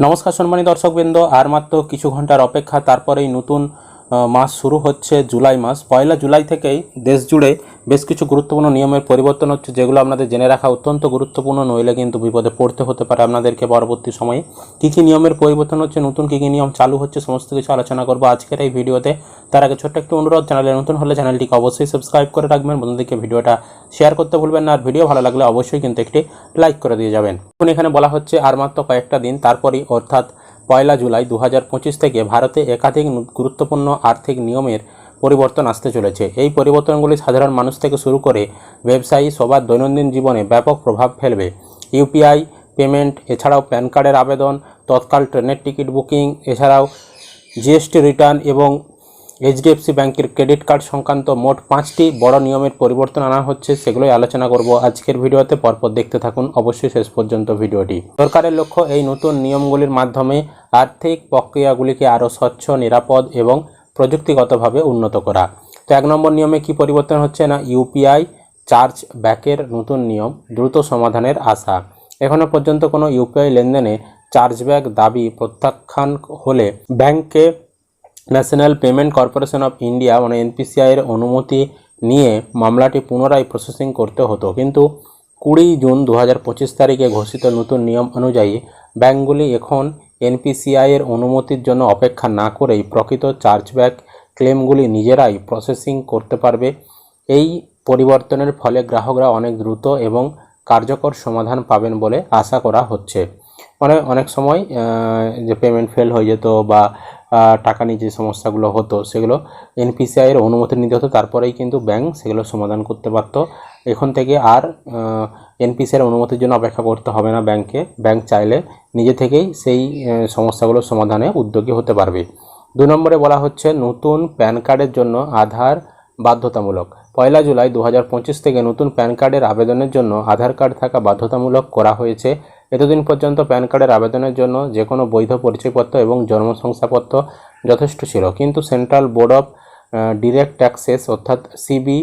নমস্কার সম্মানিত দর্শকবৃন্দ আর মাত্র কিছু ঘণ্টার অপেক্ষা তারপরেই নতুন মাস শুরু হচ্ছে জুলাই মাস। পয়লা জুলাই থেকেই দেশ জুড়ে বেশ কিছু গুরুত্বপূর্ণ নিয়মের পরিবর্তন হচ্ছে, যেগুলো আপনাদের জেনে রাখা অত্যন্ত গুরুত্বপূর্ণ, নইলে কিন্তু বিপদে পড়তে হতে পারে আপনাদেরকে পরবর্তী সময়ে। কী কী নিয়মের পরিবর্তন হচ্ছে, নতুন কী কী নিয়ম চালু হচ্ছে, সমস্ত কিছু আলোচনা করব আজকের এই ভিডিওতে। তার আগে ছোট্ট একটি অনুরোধ, চ্যানেলে নতুন হলে চ্যানেলটিকে অবশ্যই সাবস্ক্রাইব করে রাখবেন। বন্ধুদেরকে ভিডিওটা শেয়ার করতে ভুলবেন না। আর ভিডিও ভালো লাগলে অবশ্যই কিন্তু একটি লাইক করে দিয়ে যাবেন। এখন এখানে বলা হচ্ছে, আর মাত্র কয়েকটা দিন, তারপরই অর্থাৎ পয়লা জুলাই দু হাজার পঁচিশ থেকে ভারতে একাধিক গুরুত্বপূর্ণ আর্থিক নিয়মের পরিবর্তন আসতে চলেছে। এই পরিবর্তনগুলি সাধারণ মানুষ থেকে শুরু করে ব্যবসায়ী সবার দৈনন্দিন জীবনে ব্যাপক প্রভাব ফেলবে। ইউপিআই পেমেন্ট, এছাড়াও প্যান কার্ডের আবেদন, তৎকাল ট্রেনের টিকিট বুকিং, এছাড়াও জিএসটি রিটার্ন এবং এইচডিএফসি ব্যাংকের ক্রেডিট কার্ড সংক্রান্ত মোট পাঁচটি বড় নিয়মের পরিবর্তন আনা হচ্ছে সেগুলোই আলোচনা করব আজকের ভিডিওতে। পরপর দেখতে থাকুন অবশ্যই শেষ পর্যন্ত ভিডিওটি। সরকারের লক্ষ্য এই নতুন নিয়মগুলির মাধ্যমে আর্থিক প্রক্রিয়াগুলিকে আরও স্বচ্ছ, নিরাপদ এবং প্রযুক্তিগতভাবে উন্নত করা। তো এক নম্বর নিয়মে কি পরিবর্তন হচ্ছে না? ইউপিআই চার্জ ব্যাকের নতুন নিয়ম দ্রুত সমাধানের আশা। এখনও পর্যন্ত কোনো ইউপিআই লেনদেনে চার্জব্যাক দাবি প্রত্যাখ্যান হলে ব্যাংককে National Payment Corporation of India মানে এনপিসিআই এর অনুমতি নিয়ে মামলাটি পুনরায় প্রসেসিং করতে হতো। কিন্তু কুড়ি জুন দু হাজার পঁচিশ তারিখে ঘোষিত নতুন নিয়ম অনুযায়ী ব্যাংকগুলি এখন এনপিসিআই এর অনুমতির জন্য অপেক্ষা না করেই প্রকৃত চার্জব্যাক ক্লেমগুলি নিজেরাই প্রসেসিং করতে পারবে। এই পরিবর্তনের ফলে গ্রাহকরা অনেক দ্রুত এবং কার্যকর সমাধান পাবেন বলে আশা করা হচ্ছে। মানে অনেক সময় যে পেমেন্ট ফেল হয়ে যেত বা টাকা নিয়ে যে সমস্যাগুলো হতো, সেগুলো এনপিসিআইয়ের অনুমতি নিতে হতো, তারপরেই কিন্তু ব্যাংক সেগুলো সমাধান করতে পারতো। এখন থেকে আর এনপিসিআই এর অনুমতির জন্য অপেক্ষা করতে হবে না ব্যাংকে ব্যাংক চাইলে নিজে থেকেই সেই সমস্যাগুলোর সমাধানে উদ্যোগী হতে পারবে। দু নম্বরে বলা হচ্ছে, নতুন প্যান কার্ডের জন্য আধার বাধ্যতামূলক। পয়লা জুলাই দু হাজার পঁচিশ থেকে নতুন প্যান কার্ডের আবেদনের জন্য আধার কার্ড থাকা বাধ্যতামূলক করা হয়েছে। এতদিন পর্যন্ত প্যান কার্ডের আবেদনের জন্য যে কোনো বৈধ পরিচয়পত্র এবং জন্ম শংসাপত্র যথেষ্ট ছিল। কিন্তু central board of direct taxes অর্থাৎ সিবি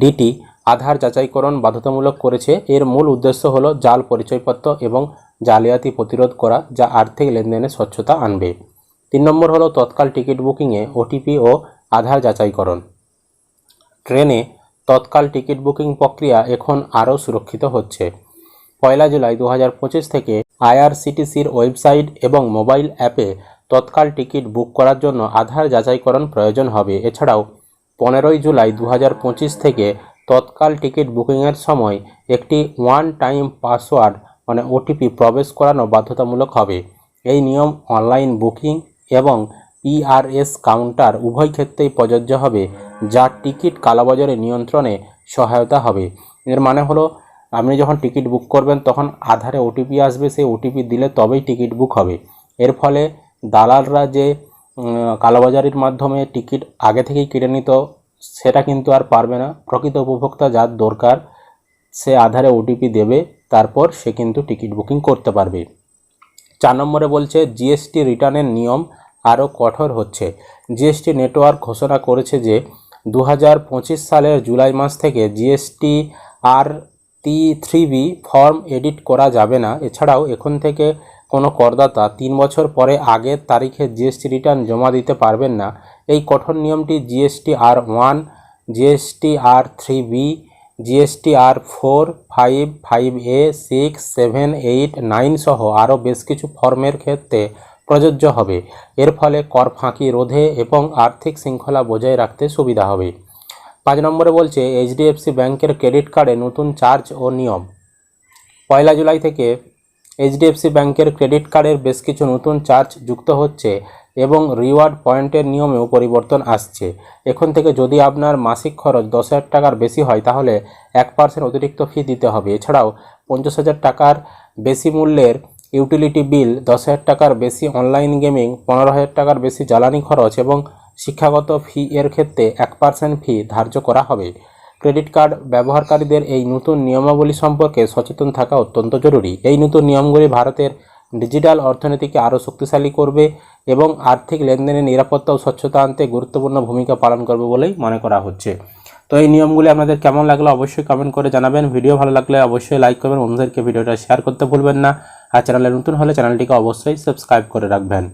ডিটি আধার যাচাইকরণ বাধ্যতামূলক করেছে। এর মূল উদ্দেশ্য হলো জাল পরিচয়পত্র এবং জালিয়াতি প্রতিরোধ করা, যা আর্থিক লেনদেনে স্বচ্ছতা আনবে। তিন নম্বর হলো তৎকাল টিকিট বুকিংয়ে ওটিপি ও আধার যাচাইকরণ। ট্রেনে তৎকাল টিকিট বুকিং প্রক্রিয়া এখন আরও সুরক্ষিত হচ্ছে। পয়লা জুলাই দু হাজার পঁচিশ থেকে আইআরসিটিসির ওয়েবসাইট এবং মোবাইল অ্যাপে তৎকাল টিকিট বুক করার জন্য আধার যাচাইকরণ প্রয়োজন হবে। এছাড়াও, পনেরোই জুলাই দু হাজার পঁচিশ থেকে তৎকাল টিকিট বুকিংয়ের সময় একটি ওয়ান টাইম পাসওয়ার্ড মানে ওটিপি প্রবেশ করানো বাধ্যতামূলক হবে। এই নিয়ম অনলাইন বুকিং এবং পিআরএস কাউন্টার উভয় ক্ষেত্রেই প্রযোজ্য হবে, যা টিকিট কালোবাজারে নিয়ন্ত্রণে সহায়তা হবে। এর মানে হলো আপনি যখন টিকিট বুক করবেন, তখন আধারে ওটিপি আসবে, সেই ওটিপি দিলে তবেই টিকিট বুক হবে। এর ফলে দালালরা যে কালোবাজারির মাধ্যমে টিকিট আগে থেকেই কেটে নিত, সেটা কিন্তু আর পারবে না। প্রকৃত উপভোক্তা যার দরকার, সে আধারে ওটিপি দেবে, তারপর সে কিন্তু টিকিট বুকিং করতে পারবে। চার নম্বরে বলছে জিএসটি রিটার্নের নিয়ম আরও কঠোর হচ্ছে। জিএসটি নেটওয়ার্ক ঘোষণা করেছে যে দু হাজার পঁচিশ সালের জুলাই মাস থেকে GST R T three form edit করা যাবে না। এছাড়াও এখন থেকে কোনো করদাতা তিন বছর পরে আগের তারিখে জিএসটি রিটার্ন জমা দিতে পারবেন না। এই কঠোর নিয়মটি GST R one GST R three B GST R four five five A six seven eight nine সহ আরও বেশ কিছু ফর্মের ক্ষেত্রে প্রযোজ্য হবে। এর ফলে কর ফাঁকি রোধে এবং আর্থিক শৃঙ্খলা বজায় রাখতে সুবিধা হবে। পাঁচ নম্বরে বলছে, এইচডিএফসি ব্যাংকের ক্রেডিট কার্ডে নতুন চার্জ ও নিয়ম। পয়লা জুলাই থেকে এইচডিএফসি ব্যাংকের ক্রেডিট কার্ডের বেশ কিছু নতুন চার্জ যুক্ত হচ্ছে এবং রিওয়ার্ড পয়েন্টের নিয়মেও পরিবর্তন আসছে। এখন থেকে যদি আপনার মাসিক খরচ দশ হাজার টাকার বেশি হয়, তাহলে এক পার্সেন্ট অতিরিক্ত ফি দিতে হবে। এছাড়াও পঞ্চাশ হাজার টাকার বেশি মূল্যের ইউটিলিটি বিল দশ হাজার টাকার বেশি অনলাইন গেমিং পনেরো হাজার টাকার বেশি জ্বালানি খরচ এবং শিক্ষাগত ফি এর ক্ষেত্রে এক পার্সেন্ট ফি ধার্য করা হবে। ক্রেডিট কার্ড ব্যবহারকারীদের এই নতুন নিয়মাবলী সম্পর্কে সচেতন থাকা অত্যন্ত জরুরি। এই নতুন নিয়মগুলি ভারতের ডিজিটাল অর্থনীতিকে আরও শক্তিশালী করবে এবং আর্থিক লেনদেনের নিরাপত্তা ও স্বচ্ছতা আনতে গুরুত্বপূর্ণ ভূমিকা পালন করবে বলেই মনে করা হচ্ছে। তো এই নিয়মগুলি আপনাদের কেমন লাগল অবশ্যই কমেন্ট করে জানাবেন। ভিডিও ভালো লাগলে অবশ্যই লাইক করবেন। বন্ধুদেরকে ভিডিওটা শেয়ার করতে ভুলবেন না। আর চ্যানেলে নতুন হলে চ্যানেলটিকে অবশ্যই সাবস্ক্রাইব করে রাখবেন।